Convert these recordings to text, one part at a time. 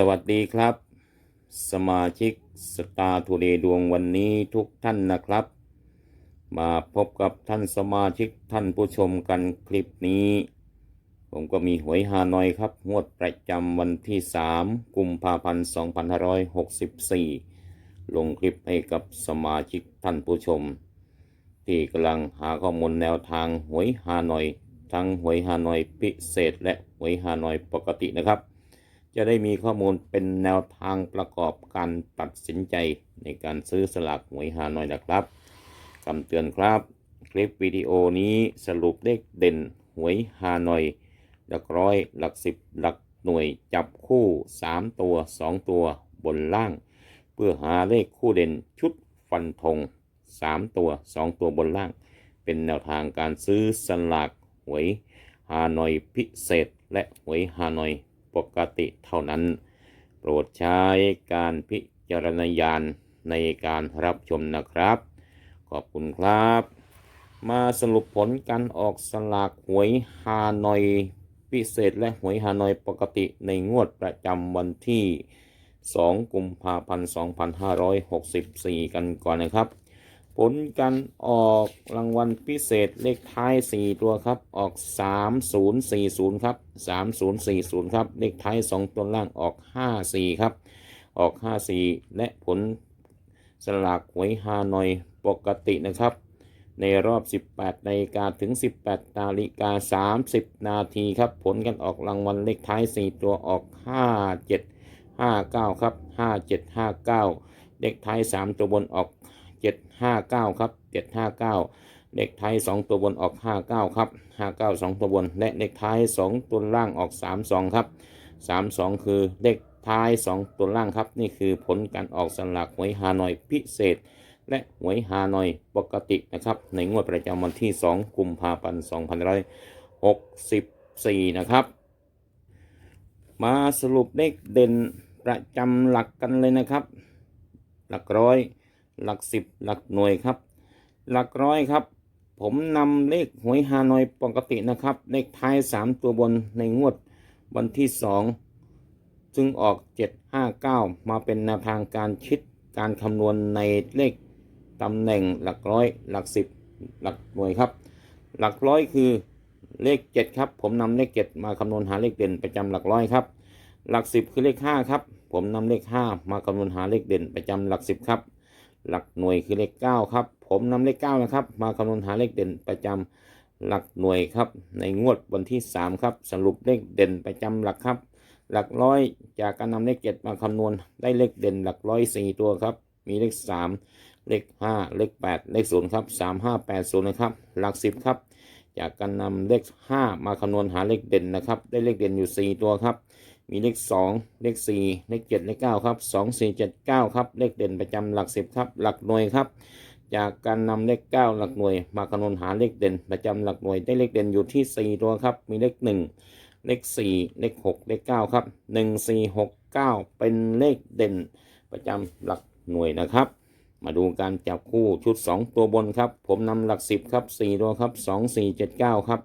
สวัสดีครับ สมาชิกสตาร์ทูเดดวงวันนี้ทุกท่านนะครับ มาพบกับท่านสมาชิกท่านผู้ชมกันคลิปนี้ ผมก็มีหวยฮานอยครับงวดประจำวันที่ 3 กุมภาพันธ์2564 ลงคลิปให้กับสมาชิกท่านผู้ชม ที่กำลังหาข้อมูลแนวทางหวยฮานอย ทั้งหวยฮานอยพิเศษและหวยฮานอยปกตินะครับ จะได้มีข้อมูลเป็นแนวทางประกอบการตัดสินใจในการซื้อสลากหวยฮานอยนะครับคำเตือนครับ คลิปวิดีโอนี้สรุปเลขเด่นหวยฮานอย หลักร้อยหลักสิบหลักหน่วยจับคู่ 3 ตัว 2 ตัวบนล่าง เพื่อหาเลขคู่เด่นชุดฟันธง3 ตัว 2 ตัวบนล่าง เป็นแนวทางการซื้อสลากหวยฮานอยพิเศษ และหวยฮานอย ปกติเท่านั้น โปรดใช้การพิจารณญาณในการรับชมนะครับ ขอบคุณครับ มาสรุปผลการออกสลากหวยฮานอยพิเศษและหวยฮานอยปกติในงวดประจำวันที่ 2 กุมภาพันธ์ 2564 กันก่อนนะครับ ผลการออกรางวัลพิเศษเลขท้าย 4 ตัวครับ ออก 3040 ครับ 3040 ครับ เลขท้าย 2 ตัวล่างออก 54 ครับ ออก 54 และผลสลากหวยฮานอยปกตินะครับ ในรอบ 18นาฬิกาถึง 18นาฬิกา30 นาทีครับ ผลการออกรางวัลเลขท้าย 4 ตัวออก 57 59 ครับ 5759 เลขท้าย 3 ตัวบนออก 759 ครับ 759 เลขท้าย 2 ตัวบนออก 59 ครับ 59 2 ตัวบน และเลขท้าย 2 ตัวล่างออก 32 ครับ 32 คือเลขท้าย 2 ตัวล่างครับ นี่คือผลการออกสลากหวยฮานอยพิเศษ และหวยฮานอยปกตินะครับ ในงวดประจำวันที่ 2 กุมภาพันธ์2564 นะครับ มาสรุปเลขเด่นประจำหลักกันเลยนะครับ หลักร้อย หลักสิบหลักหน่วยครับ หลักร้อยครับ ผมนำเลขหวยฮานอยปกตินะครับ เลขท้าย 3 ตัวบนในงวดวันที่ 2 ซึ่งออก 759 มาเป็นแนวทางการคิดการคำนวณในเลขตำแหน่งหลักร้อย หลักสิบหลักหน่วยครับ หลักร้อยคือเลข 7 ครับ ผมนำเลข 7 มาคำนวณหาเลขเด่นประจำหลักร้อยครับ หลัก 10 คือเลข 5 ครับ ผมนำเลข 5 มาคำนวณหาเลขเด่นประจำหลัก 10 ครับ หลักหน่วยคือเลข9ครับ ผมนำเลข9นะครับ มาคำนวณหาเลขเด่นประจำหลักหน่วยครับ ในงวดวันที่3ครับ สรุปเลขเด่นประจำหลักครับ หลักร้อยจากการนำเลข7มาคำนวณได้เลขเด่นหลักร้อย4ตัวครับ มีเลข3เลข5เลข8เลข0ครับ3 5 8 0นะครับ หลัก10ครับ จากการนำเลข5มาคำนวณหาเลขเด่นนะครับ ได้เลขเด่นอยู่4ตัวครับ มีเลข 2 เลข 4 เลข 7 เลข 9 ครับ 2 4 7 9 ครับ เลขเด่นประจำหลัก 10 ครับ หลักหน่วยครับ จากการนำเลข 9 หลักหน่วย มาคำนวณหาเลขเด่นประจำหลักหน่วย ได้เลขเด่นอยู่ที่ 4 ตัวครับ มีเลข 1 เลข 4 เลข 6 เลข 9 ครับ 1 4 6 9 เป็นเลขเด่นประจำหลักหน่วยนะครับ มาดูการจับคู่ชุด 2 ตัวบนครับ ผมนำหลัก 10 ครับ 4 ตัวครับ 2 4 7 9 ครับ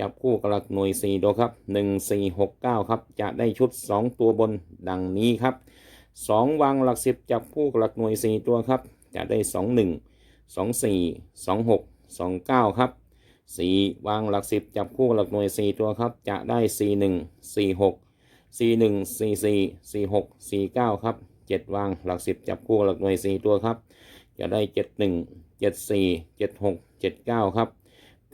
จับคู่กับหลักหน่วย 4 ตัวครับ 1 4 6 9 ครับ จะได้ชุด 2 ตัวบนดังนี้ครับ 2 วางหลัก 10 จับคู่กับหลักหน่วย 4 ตัวครับ จะได้ 2 1 2 4 2 6 2 9 ครับ 4 วางหลัก 10 จับคู่กับหลักหน่วย 4 ตัวครับ จะได้ 4 1 4 6 4 1 4 4 4 6 4 9 ครับ 7 วางหลัก 10 จับคู่กับหลักหน่วย 4 ตัวครับ จะได้ 7 1 7 4 7 6 7 9 ครับ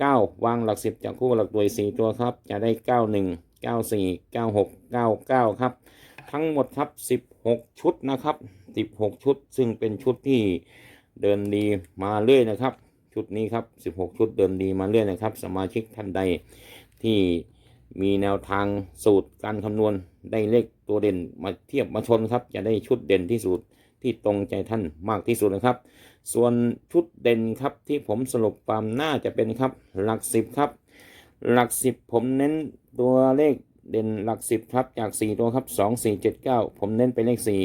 9 วางหลัก 10จับคู่หลักหน่วย 4 ตัวครับ จะได้ 9 1 9 4 9 6 9 9 ครับ ทั้งหมดครับ 16 ชุดนะครับ 16 ชุด ซึ่งเป็นชุดที่เดินดีมาเรื่อยนะครับ ชุดนี้ครับ 16 ชุดเดินดีมาเรื่อยนะครับ สมาชิกท่านใดที่มีแนวทางสูตรการคำนวณได้เลขตัวเด่นมาเทียบมาชนครับ จะได้ชุดเด่นที่สุดที่ตรงใจท่านมากที่สุดนะครับ ส่วนชุดเด่นครับที่ผมสรุปความน่าจะเป็นครับหลักสิบครับ หลักสิบผมเน้นตัวเลขเด่นหลักสิบครับจากสี่ตัวครับสองสี่เจ็ดเก้าผมเน้นไปเลขสี่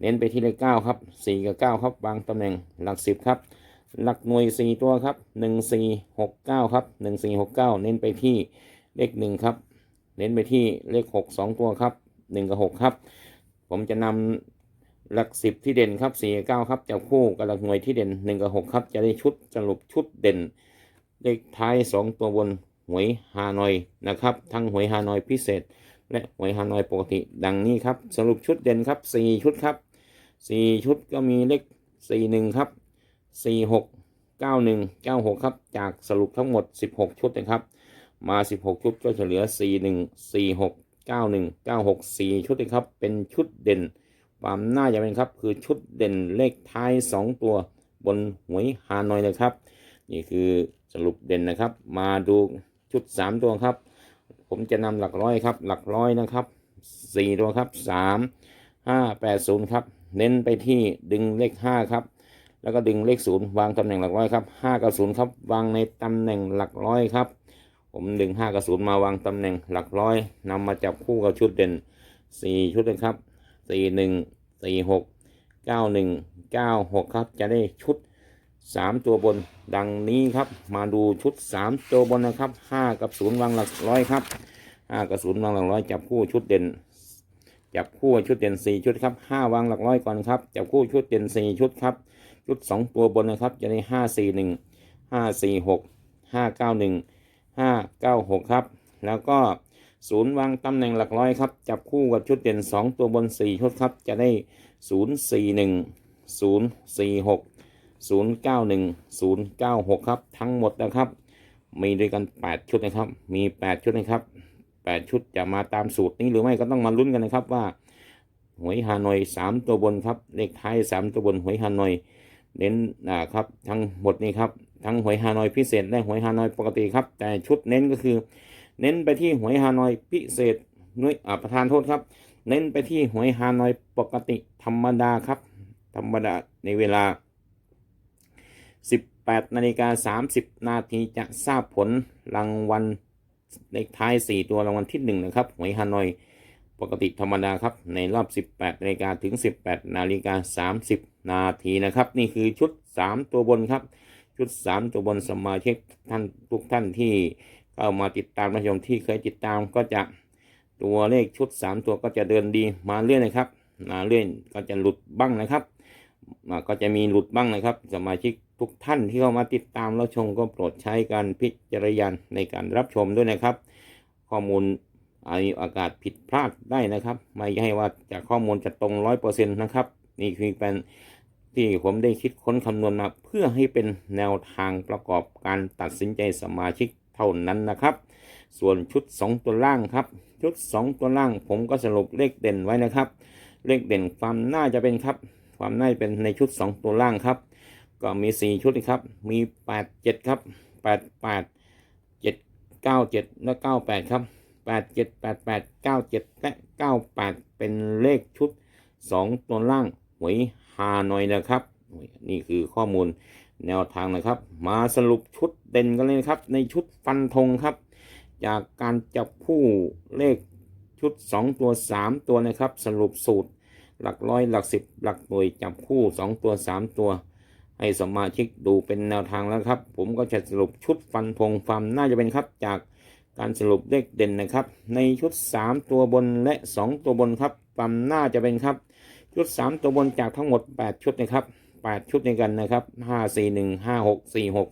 เน้นไปที่เลขเก้าครับสี่กับเก้าครับวางตำแหน่งหลักสิบครับ หลักหน่วยสี่ตัวครับหนึ่งสี่หกเก้าครับหนึ่งสี่หกเก้าเน้นไปที่เลขหนึ่งครับ เน้นไปที่เลขหกสองตัวครับหนึ่งกับหกครับ ผมจะนำ หลักสิบที่เด่นครับสี่เก้าครับจับคู่กับหลักหน่วยที่เด่นหนึ่งกับหกครับจะได้ชุดสรุปชุดเด่นเลขท้ายสองตัวบนหวยฮานอยนะครับ ทั้งหวยฮานอยพิเศษ และหวยฮานอยปกติ ดังนี้ครับสรุปชุดเด่นครับสี่ชุดครับสี่ชุดก็มีเลขสี่หนึ่งครับสี่หกเก้าหนึ่งเก้าหกครับจากสรุปทั้งหมดสิบหกชุดนะครับมาสิบหกชุดก็จะเหลือสี่หนึ่งสี่หกเก้าหนึ่งเก้าหกสี่ชุดนะครับ เป็นชุดเด่น ความน่าจะเป็นครับคือชุดเด่นเลขท้ายสองตัวบนหวยฮานอยเลยครับ นี่คือสรุปเด่นนะครับ มาดูชุด 3 ตัวครับ ผมจะนำหลักร้อยครับ หลักร้อยนะครับ 4 ตัวครับ 3 5 8 0 ครับ เน้นไปที่ดึงเลข 5 ครับ แล้วก็ดึงเลข 0 วางตำแหน่งหลักร้อยครับ5กับ0ครับ วางในตำแหน่งหลักร้อยครับ ผมดึง5กับ0มาวางตำแหน่งหลักร้อยนำมาจับคู่กับชุดเด่น 4 ชุดนะครับ 4 1 4 6 9 1 9 6ครับ จะได้ชุดสามตัวบนดังนี้ครับ มาดูชุดสามตัวบนนะครับห้ากับศูนย์วางหลักร้อยครับห้ากับศูนย์วางหลักร้อยจับคู่ชุดเด่น จับคู่ชุดเด่นสี่ชุดครับห้าวางหลักร้อยก่อนครับจับคู่ชุดเด่นสี่ชุดครับ ชุดสองตัวบนนะครับ จะได้ห้าสี่หนึ่งห้าสี่หกห้าเก้าหนึ่งห้าเก้าหกครับ แล้วก็ ศูนย์วางตำแหน่งหลักร้อยครับ จับคู่กับชุดเด่นสองตัวบนสี่ชุดครับ จะได้ศูนย์สี่หนึ่งศูนย์สี่หก091096 ครับ ทั้งหมดนะครับ มีด้วยกัน 8 ชุดนะครับ มี 8 ชุดนะครับ 8 ชุดจะมาตามสูตรนี้หรือไม่ก็ต้องมาลุ้นกันนะครับว่าหวยฮานอย 3 ตัวบนครับ เลขท้าย 3 ตัวบนหวยฮานอย เน้นนะครับ ทั้งหมดนี้ครับ ทั้งหวยฮานอยพิเศษและหวยฮานอยปกติครับ แต่ชุดเน้นก็คือ เน้นไปที่หวยฮานอยพิเศษน่วยประธานโทษครับ เน้นไปที่หวยฮานอยปกติธรรมดาครับ ธรรมดาในเวลา 18นาฬิกา30 นาทีจะทราบผลรางวัลเลขท้าย 4 ตัวรางวัลที่ 1 นะครับ หวยฮานอยปกติธรรมดาครับ ในรอบ 18นาฬิกาถึง 18นาฬิกา30 นาทีนะครับ นี่คือชุด 3 ตัวบนครับ ชุด 3 ตัวบนสมาชิกท่านทุกท่านที่ เข้ามาติดตามรับชมที่เคยติดตามก็จะตัวเลขชุด 3 ตัวก็จะเดินดีมาเรื่อยนะครับมาเรื่อยก็จะหลุดบ้างนะครับมาก็จะมีหลุดบ้างนะครับ สมาชิกทุกท่านที่เข้ามาติดตามแล้วชมก็โปรดใช้การพิจารณาในการรับชมด้วยนะครับ ข้อมูลอามีอากาศผิดพลาดได้นะครับ ไม่ใช่ว่าจากข้อมูลจะตรงร้อยเปอร์เซ็นต์นะครับ นี่คือเป็นที่ผมได้คิดค้นคำนวณมาเพื่อให้เป็นแนวทางประกอบการตัดสินใจสมาชิกเท่านั้นนะครับ ส่วนชุด 2 ตัวล่างครับ ชุด 2 ตัวล่างผมก็สรุปเลขเด่นไว้นะครับ เลขเด่นความน่าจะเป็นครับ ความน่าจะเป็นในชุด 2 ตัวล่างครับ ก็มี 4 ชุดครับ มี 8 7 ครับ 8 8 7 9 7 และ 98 ครับ 8 7 8 8 9 7 และ 98 เป็นเลขชุด 2 ตัวล่างหวยฮานอยนะครับ นี่คือข้อมูล แนวทางนะครับ มาสรุปชุดเด่นกันเลยนะครับ ในชุดฟันธงครับ จากการจับคู่เลขชุด 2 ตัว 3 ตัวนะครับ สรุปสูตรหลักร้อยหลักสิบหลักหน่วยจับคู่ 2 ตัว 3 ตัว ให้สมาชิกดูเป็นแนวทางแล้วครับ ผมก็จะสรุปชุดฟันธงความน่าจะเป็นครับจากการสรุปเลขเด่นนะครับ ในชุด 3 ตัวบนและ 2 ตัวบนครับความน่าจะเป็นครับ ชุด 3 ตัวบนจากทั้งหมด 8 ชุดนะครับ 8ชุดในกันนะครับ5 4 1 5 6 4 6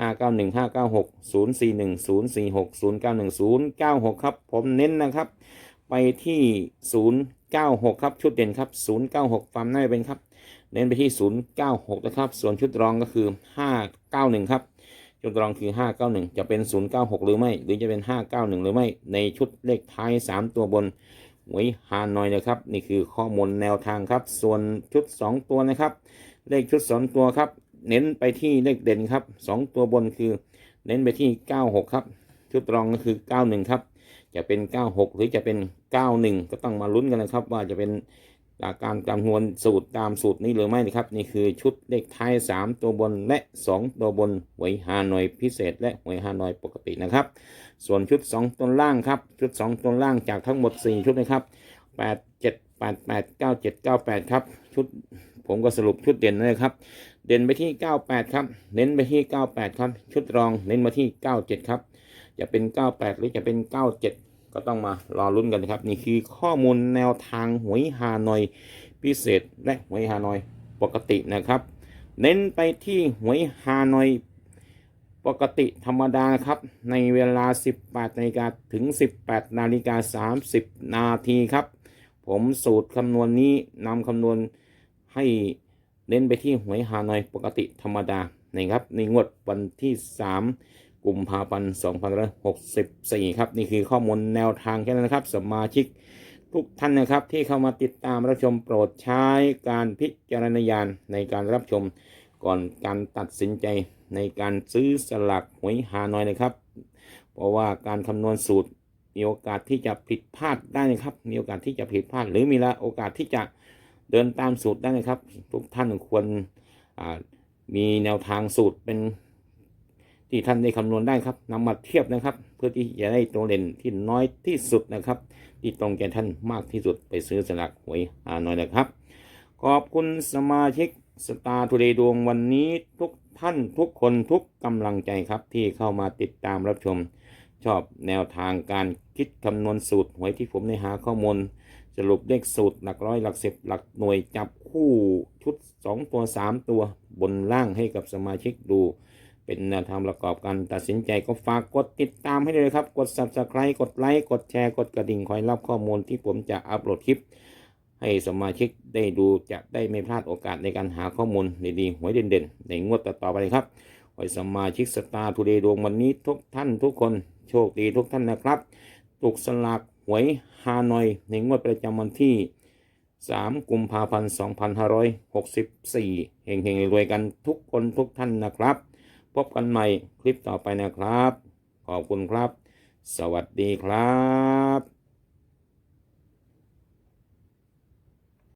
5 9 1 5 9 6 0 4 1 0 4 6 0 9 1 0 9 6ครับ ผมเน้นนะครับ ไปที่096ครับชุดเด่นครับ096ความน่าจะเป็นครับ เน้นไปที่096นะครับ ส่วนชุดรองก็คือ591ครับชุดรองคือ 591 จะเป็น 096 หรือไม่ หรือจะเป็น 591 หรือไม่ ในชุดเลขท้าย 3 ตัวบนหวยฮานอยนะครับ นี่คือข้อมูลแนวทางครับ ส่วนชุด 2 ตัวนะครับ เลขชุด2ตัวครับ เน้นไปที่เลขเด่นครับ2ตัวบนคือ เน้นไปที่96ครับ ชุดรองก็คือ91ครับ จะเป็น96หกหรือจะเป็น91ก็ต้องมาลุ้นกันนะครับ ว่าจะเป็นหลักการคำนวณสูตรตามสูตรนี้หรือไม่นะครับ นี่คือชุดเลขท้าย 3 ตัวบนและ 2 ตัวบนหวยฮานอยพิเศษ และหวยฮานอยปกตินะครับ ส่วนชุด 2 ตัวล่างครับ ชุด 2 ตัวล่างจากทั้งหมด 4 ชุดนะครับ 8 7 8 8 9 7 9 8ครับ ชุดผมก็สรุปชุดเด่นเลยครับ เด่นไปที่98ครับ เน้นไปที่98ครับ ชุดรองเน้นมาที่97ครับ จะเป็น98หรือจะเป็น97ก็ก็ต้องมารอลุ้นกันนะครับ นี่คือข้อมูลแนวทางหวยฮานอย พิเศษและหวยฮานอยปกตินะครับ เน้นไปที่หวยฮานอยปกติธรรมดาครับ ในเวลา 18นาฬิกาถึง 18นาฬิกา30 นาทีครับ ผมสูตรคำนวณนี้นำคำนวณให้เน้นไปที่หวยฮานอยปกติธรรมดานะครับในงวดวันที่ 3กุมภาพันธ์2564 ครับ นี่คือข้อมูลแนวทางแค่นั้นนะครับ สมาชิกทุกท่านนะครับที่เข้ามาติดตามรับชมโปรดใช้การพิจารณญาณในการรับชมก่อนการตัดสินใจในการซื้อสลากหวยฮานอยนะครับ เพราะว่าการคำนวณสูตร มีโอกาสที่จะผิดพลาดได้นะครับ มีโอกาสที่จะผิดพลาด หรือมีละโอกาสที่จะเดินตามสูตรได้นะครับ ทุกท่านควรมีแนวทางสูตรเป็นที่ท่านได้คำนวณได้ครับนำมาเทียบนะครับ เพื่อที่จะได้ตัวเด่นที่น้อยที่สุดนะครับ ที่ตรงใจท่านมากที่สุดไปซื้อสลากหวยฮานอยนะครับ ขอบคุณสมาชิกสตาร์ทูเดย์ดวงวันนี้ทุกท่านทุกคนทุกกำลังใจครับที่เข้ามาติดตามรับชม ชอบแนวทางการคิดคำนวณสูตรหวยที่ผมได้หาข้อมูล สรุปเลขสูตรหลักร้อยหลักสิบหลักหน่วยจับคู่ชุด 2 ตัว 3 ตัวบนล่างให้กับสมาชิกดู เป็นแนวทางประกอบการตัดสินใจก็ฝากกดติดตามให้เลยครับ กด subscribe กดไลค์กดแชร์กดกระดิ่งคอยรับข้อมูลที่ผมจะอัปโหลดคลิป ให้สมาชิกได้ดูจะได้ไม่พลาดโอกาสในการหาข้อมูลดีๆหวยเด่นๆ ในงวดต่อๆไปครับ ขอให้สมาชิกสตาร์ทูเดย์ดวงวันนี้ทุกท่านทุกคนโชคดีทุกท่านนะครับถูกสลากหวยฮานอยในงวดประจำวันที่ 3 กุมภาพันธ์ 2564 เฮงๆรวยกันทุกคนทุกท่านนะครับ พบกันใหม่คลิปต่อไปนะครับ ขอบคุณครับ สวัสดีครับ